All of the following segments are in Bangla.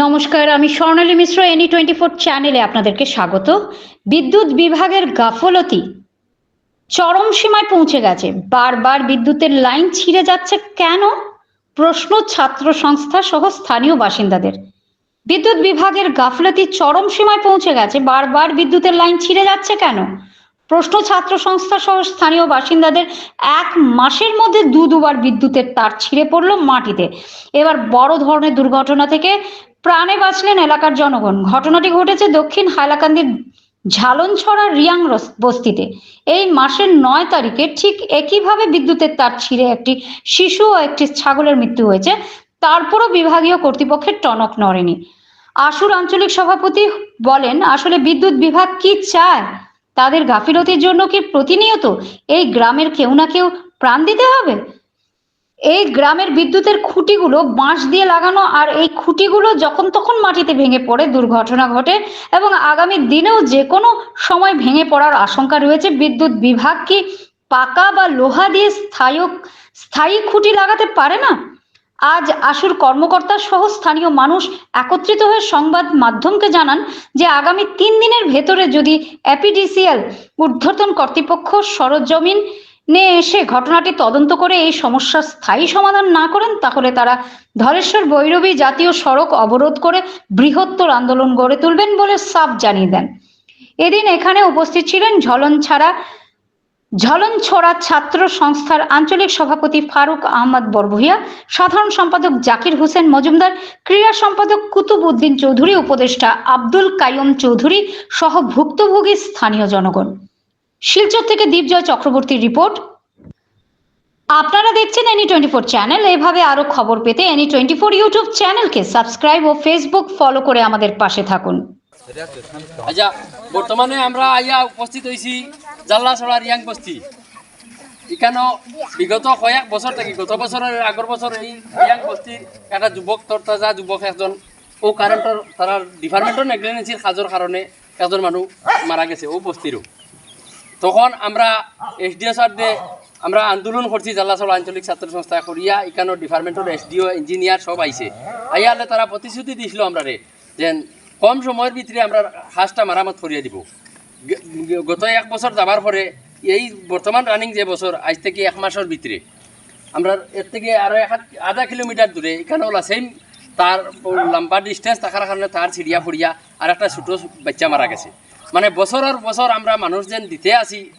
নমস্কার, আমি Swarnali Mishra any twenty four চ্যানেলে আপনাদেরকে স্বাগত। বিদ্যুৎ বিভাগের গাফলতি চরম সীমায় পৌঁছে গেছে। বারবার বিদ্যুতের লাইন ছিঁড়ে যাচ্ছে কেন? প্রশ্ন ছাত্র সংস্থা সহ স্থানীয় বাসিন্দাদের। বিদ্যুৎ বিভাগের গাফলতি চরম সীমায় পৌঁছে গেছে। বারবার বিদ্যুতের লাইন ছিঁড়ে যাচ্ছে কেন? প্রশ্ন ছাত্র সংস্থা সহ স্থানীয় বাসিন্দাদের, এক মাসের মধ্যে দু দুবার বিদ্যুতের তার ছিঁড়ে পড়ল মাটিতে। এবার বড় ধরনের দুর্ঘটনা থেকে প্রাণে বাঁচলেন এলাকার জনগণ। ঘটনাটি ঘটেছে দক্ষিণ হাইলাকান্দির ঝালনছড়া রিয়াং বস্তিতে। এই মাসের নয় তারিখে ঠিক একইভাবে বিদ্যুতের তার ছিঁড়ে একটি শিশু ও একটি ছাগলের মৃত্যু হয়েছে। তারপরও বিভাগীয় কর্তৃপক্ষের টনক নড়েনি। আশুর আঞ্চলিক সভাপতি বলেন, আসলে বিদ্যুৎ বিভাগ কি চায়? তাদের গাফিলতির জন্য কি প্রতিনিয়ত এই গ্রামের কেউ না কেউ প্রাণ দিতে হবে? এই গ্রামের বিদ্যুতের খুঁটিগুলো বাঁশ দিয়ে লাগানো আর এই খুঁটিগুলো যখন তখন মাটিতে ভেঙে পড়ে, দুর্ঘটনা ঘটে এবং আগামী দিনেও যে কোনো সময় ভেঙে পড়ার আশঙ্কা রয়েছে। বিদ্যুৎ বিভাগ কি পাকা বা লোহা দিয়ে স্থায়ী স্থায়ী খুঁটি লাগাতে পারে না? আজ আশুর কর্মকর্তা সহ স্থানীয় মানুষ একত্রিত হয়ে সংবাদ মাধ্যমকে জানান যে আগামী তিন দিনের ভেতরে যদি এপিডিসিএল ঊর্ধ্বতন কর্তৃপক্ষ সরজমিন নিয়ে এসে ঘটনাটি তদন্ত করে এই সমস্যার স্থায়ী সমাধান না করেন, তাহলে তারা ধলেশ্বর বৈরবী জাতীয় সড়ক অবরোধ করে বৃহত্তর আন্দোলন গড়ে তুলবেন বলে সাফ জানিয়ে দেন। এদিন এখানে উপস্থিত ছিলেন ঝলন ছাড়া, ঝলন ছড়া ছাত্র সংস্থার আঞ্চলিক সভাপতি ফারুক আহমদ বরভুইয়া, সাধারণ সম্পাদক জাকির হোসেন মজুমদার, ক্রীড়া সম্পাদক কুতুব উদ্দিন চৌধুরী, উপদেষ্টা আব্দুল কাইয়ুম চৌধুরী সহ ভুক্তভোগী স্থানীয় জনগণ। শিলচর থেকে দীপজয় চক্রবর্তীর রিপোর্ট। আপনারা দেখছেন এনি টোয়েন্টি ফোর চ্যানেল। এভাবে আরও খবর পেতে এনি টোয়েন্টি ফোর ইউটিউব চ্যানেলকে সাবস্ক্রাইব ও ফেসবুক ফলো করে আমাদের পাশে থাকুন। আচ্ছা বর্তমানে আমরা আইয়া উপস্থিত হয়েছি জাল্লাছড়া রিয়াং বস্তি এখানে বিগত কয়েক বছর থেকে, গত বছরের আগর বছর এই রিয়াং বস্তির একটা যুবক, তরতাজা যুবক একজন, ও কারেন্টর তারা ডিপার্টমেন্টর নেগলিজেন্সির কাজের কারণে একজন মানুষ মারা গেছে, ও বস্তিরও তখন আমরা এসডিও স্যার দিয়ে আমরা আন্দোলন করছি জাল্লাছড়া আঞ্চলিক ছাত্র সংস্থা করিয়া এখানে ডিপার্টমেন্টের এসডিও ইঞ্জিনিয়ার সব আইছে। আইয়ালে তারা প্রতিশ্রুতি দিছিল আমরা রে যে কম সময়ের ভিতরে আমরা হাঁসটা মারামত করিয়ে দিব। গত এক বছর যাবার পরে, এই বর্তমান রানিং যে বছর, আজ থেকে এক মাসের ভিতরে, আমরা এর থেকে আরও এক আধা কিলোমিটার দূরে, এখানে ওলা সেম তার লম্বা ডিস্টেন্স থাকার কারণে তার ছিড়িয়া ফুড়িয়া আর একটা ছোটো বাচ্চা মারা গেছে। মানে বছরের বছর আমরা মানুষ যেন দিতে আসি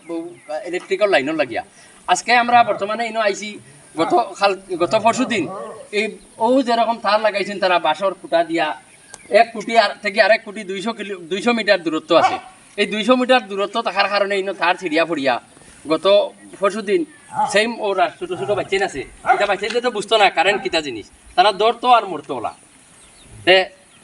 ইলেকট্রিক্যাল লাইনের লাগিয়া। আজকে আমরা বর্তমানে ইনো আইছি, গত খাল, গত পরশু দিন, এই ও যেরকম তার লাগাইছেন তারা বাঁশর খুঁটা দিয়া, এক কোটি আর থেকে আরেক কোটি দুইশো কিলো, দুইশো মিটার দূরত্ব আছে। এই দুইশো মিটার দূরত্ব থাকার কারণে ইনো তার ছিড়িয়া ফুড়িয়া গত পরশু দিন সেম ও রা- ছোট ছোট বাচ্চাই আছে। এটা বাচ্চাদের তো বুঝতো না কারেন্ট কিতা জিনিস তারা দৌড়তো আর মরতো ওলা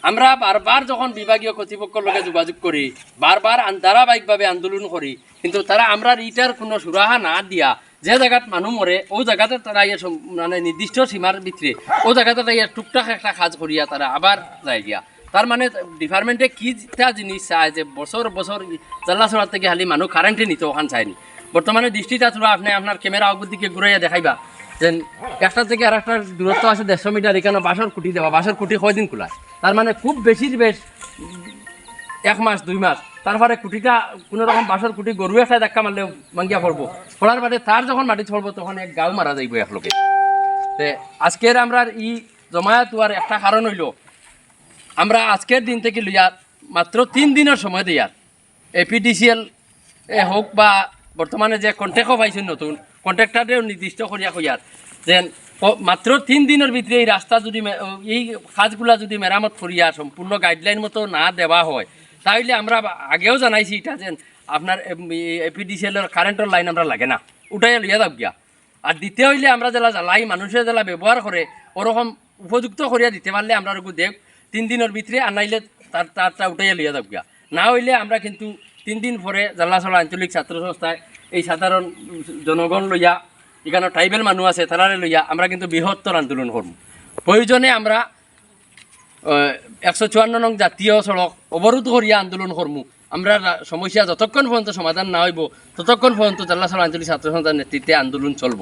আমরা বারবার যখন বিভাগীয় কর্তৃপক্ষের লগে যোগাযোগ করি বারবার ধারাবাহিকভাবে আন্দোলন করি কিন্তু তারা আমরা ইটার কোনো সুরাহা না দিয়া। যে জায়গাত মানুষ মরে ও জায়গাতে তারা ইয়ে মানে নির্দিষ্ট সীমার ভিতরে ও জায়গাতে তারা ইয়ে টুকটাক একটা কাজ করিয়া তারা আবার যায় গিয়া তার মানে ডিপার্টমেন্টে কি তা জিনিস চায় যে বছর বছর জাল্লাছড়ার থেকে খালি মানুষ কারেন্টে নিতে ওখান চায়নি বর্তমানে দৃষ্টিটা থোড়া আপনি আপনার ক্যামেরা অগ্র দিকে ঘুরাইয়া দেখাইবা। যে একটা থেকে আর একটা দূরত্ব আছে দেড়শো মিটার এখানে বাসর কুটি দেওয়া বাসর কুটি কয়দিন খোলায় তার মানে খুব বেশির বেশ এক মাস, দুই মাস। তারপরে কুটিটা, কোনো রকম বাসর কুটি গরু একটা দেখা মারলে মাঙ্গিয়া পড়ব। পড়ার বাদে তার যখন মাটি ছড়বো, তখন এক গাও মারা যাইব এক লোকে তে আজকের আমরা ই জমায়েত হওয়ার একটা কারণ হইল, আমরা আজকের দিন থেকে লইয়া মাত্র তিন দিনের সময় দিয়ার এপিডিসিএল এ হোক বা বর্তমানে যে কন্ট্যাক্টও পাইছেন নতুন কন্ট্রাক্টারেও নির্দিষ্ট করিয়া কইয়ার। যে ক- মাত্র তিন দিনের ভিতরে এই রাস্তা যদি এই কাজগুলা যদি মেরামত করিয়া সম্পূর্ণ গাইডলাইন মতো না দেওয়া হয় তাহলে আমরা আগেও জানাইছি এটা যে আপনার এপিডিসিএলের কারেন্টের লাইন আমরা লাগে না। উঠাই লইয়া যাক গিয়া। আর দিতে হইলে আমরা যারা জ্বালাই মানুষের যারা ব্যবহার করে ওরকম উপযুক্ত করিয়া দিতে পারলে আমরা ওরকম দেখ তিন দিনের ভিতরে আনাইলে তার তারটা উঠাইয়া লইয়া যাক গিয়া। না হইলে আমরা কিন্তু তিন দিন পরে জাল্লাছড়া আঞ্চলিক ছাত্র সংস্থায় এই সাধারণ জনগণ লইয়া এখানে ট্রাইবেল মানুষ আছে তারারে লইয়া আমরা কিন্তু বৃহত্তর আন্দোলন করব প্রয়োজনে আমরা একশো চুয়ান্ন নং জাতীয় সড়ক অবরোধ করিয়া আন্দোলন করমু আমরা সমস্যা যতক্ষণ পর্যন্ত সমাধান না হইব, ততক্ষণ পর্যন্ত জেলা জাল্লাছড়া আঞ্চলিক ছাত্র সংস্থার নেতৃত্বে আন্দোলন চলব।